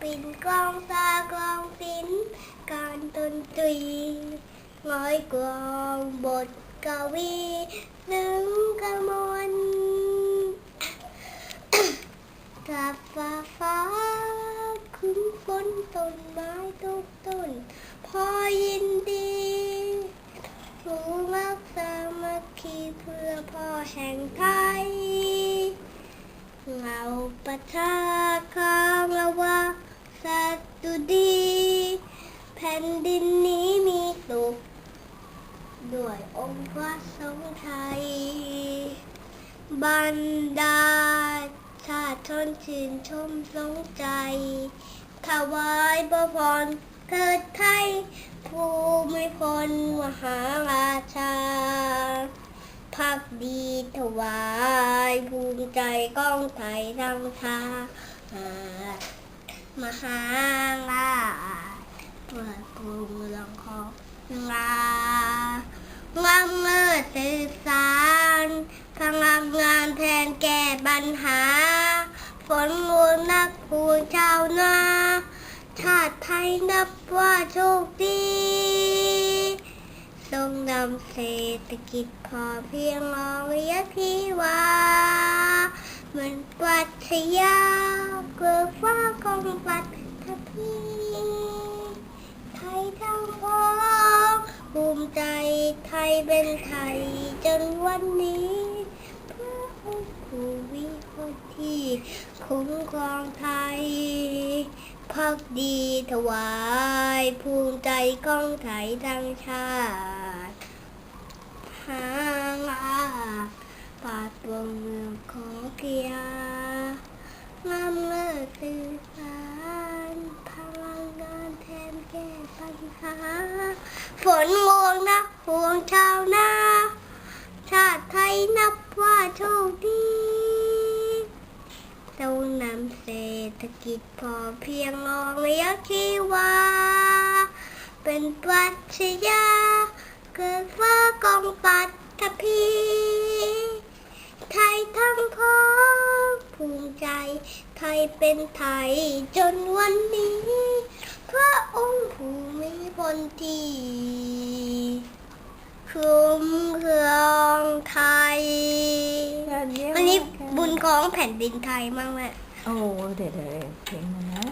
ปินกองซากองศิลป์การดนตรีร้อยกองบทกวีซึ่งกระมวลกับฟ้าฟ้าคุ้มฝนต้นไม้ทุกต้น พอยินดีรู้รักสามัคคีเพื่อพ่อแห่งไทยเราประชาคา สัตว์ดี แผ่นดินนี้มีสุขด้วยองค์พระสงฆ์ไทย บรรดาชาติชนชื่นชมสงใจถวายพระพรเกิดไทยภูมิพลมหาราชาพักดีถวาย ภูมิใจก้องไทยทั้งชาติ มหาราชเปิดกรุงเมืองของลางามเลิศสื่อสารพลังงานแทนแก้ปัญหา ฝนงูนักผู้ชาวนา ชาติไทยนับว่าโชคดีทรงนำเศรษฐกิจพอเพียงรองเรียะทีว่า เหมือนปรัชญ เกิดฟ้าของปัตถพีไทยทั้งพ้องภูมิใจไทยเป็นไทยจนวันนี้ เพื่อองค์ผู้วิคนที่คุ้มครองไทยพักดีถวาย ภูมิใจกองไทยทั้งชาติหางอาปาดวงเมืองของเกียงามเลิศสื่อสารพลังงานแทนแก้ปัญหา ฝนงวงนะห่วงชาวนาชาติไทยนับว่าโชคดีต้องนำเศรษฐกิจพอเพียงรองระยะที่ว่าเป็นปรัชญาเกิดฟ้ากองปัตถพี ไทยทั้งพ้องภูมิใจ ไทยเป็นไทยจนวันนี้ พระองค์ผู้มีพลที่คุ้มครองไทย อันนี้บุญของแผ่นดินไทยมากแม่ โอ้ เดี๋ยวเดี๋ยวเพลงนะ